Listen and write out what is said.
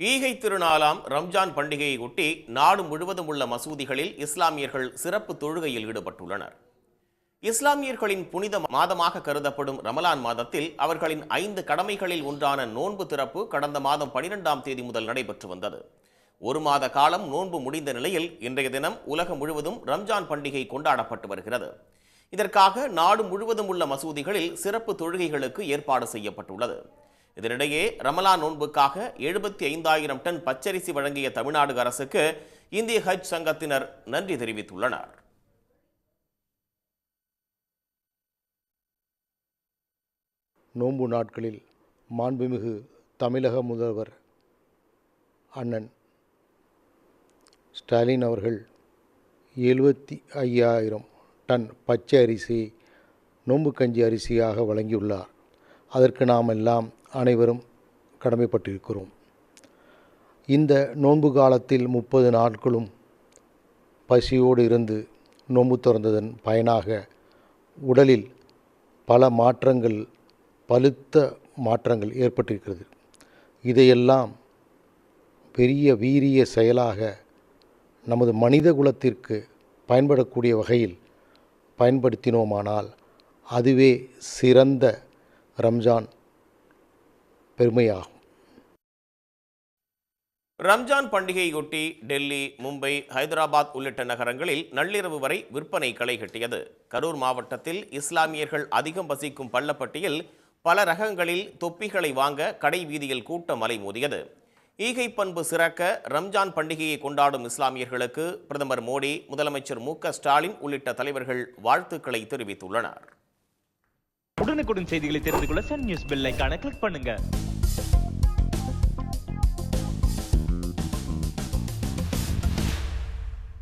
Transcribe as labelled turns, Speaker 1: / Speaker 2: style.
Speaker 1: ஈகை திருநாளாம் ரம்ஜான் பண்டிகையை ஒட்டி நாடு முழுவதும் உள்ள மசூதிகளில் இஸ்லாமியர்கள் சிறப்பு தொழுகையில் ஈடுபட்டுள்ளனர். இஸ்லாமியர்களின் புனித மாதமாக கருதப்படும் ரமலான் மாதத்தில் அவர்களின் ஐந்து கடமைகளில் ஒன்றான நோன்பு திறப்பு கடந்த மாதம் பனிரெண்டாம் தேதி முதல் நடைபெற்று வந்தது. ஒரு மாத காலம் நோன்பு முடிந்த நிலையில் இன்றைய தினம் உலகம் முழுவதும் ரம்ஜான் பண்டிகை கொண்டாடப்பட்டு வருகிறது. இதற்காக நாடு முழுவதும் உள்ள மசூதிகளில் சிறப்பு தொழுகைகளுக்கு ஏற்பாடு செய்யப்பட்டுள்ளது. இதனிடையே ரமலான் நோன்புக்காக எழுபத்தி ஐந்தாயிரம் டன் பச்சரிசி வழங்கிய தமிழ்நாடு அரசுக்கு இந்திய ஹஜ் சங்கத்தினர் நன்றி தெரிவித்துள்ளனர்.
Speaker 2: நோன்பு நாட்களில் மாண்புமிகு தமிழக முதல்வர் அண்ணன் ஸ்டாலின் அவர்கள் எழுபத்தி ஐயாயிரம் டன் பச்சை அரிசி நோன்பு கஞ்சி அரிசியாக வழங்கியுள்ளார். அதற்கு நாம் எல்லாம் அனைவரும் கடமைப்பட்டிருக்கிறோம். இந்த நோன்பு காலத்தில் முப்பது நாட்களும் பசியோடு இருந்து நோன்பு திறந்ததன் பயனாக உடலில் பல மாற்றங்கள் பழுத்த மாற்றங்கள் ஏற்பட்டிருக்கிறது. இதையெல்லாம் பெரிய வீரிய செயலாக நமது மனித குலத்திற்கு பயன்படக்கூடிய வகையில் பயன்படுத்தினோமானால் அதுவே சிறந்த ரம்ஜான் பெருமையாகும்.
Speaker 1: ரம்ஜான் பண்டிகையொட்டி டெல்லி மும்பை ஹைதராபாத் உள்ளிட்ட நகரங்களில் நள்ளிரவு வரை விற்பனை களை கட்டியது. கரூர் மாவட்டத்தில் இஸ்லாமியர்கள் அதிகம் வசிக்கும் பள்ளப்பட்டியில் பல ரகங்களில் தொப்பிகளை வாங்க கடை வீதியில் கூட்டம் அலைமோதியது. ஈகை பண்பு சிறக்க ரம்ஜான் பண்டிகையை கொண்டாடும் இஸ்லாமியர்களுக்கு பிரதமர் மோடி முதலமைச்சர் மு க ஸ்டாலின் உள்ளிட்ட தலைவர்கள் வாழ்த்துக்களை தெரிவித்துள்ளனர்.
Speaker 3: உடனுக்குடன் செய்திகளை தெரிந்து கொள்ள சன் நியூஸ் பெல் கிளிக் பண்ணுங்க. Thank you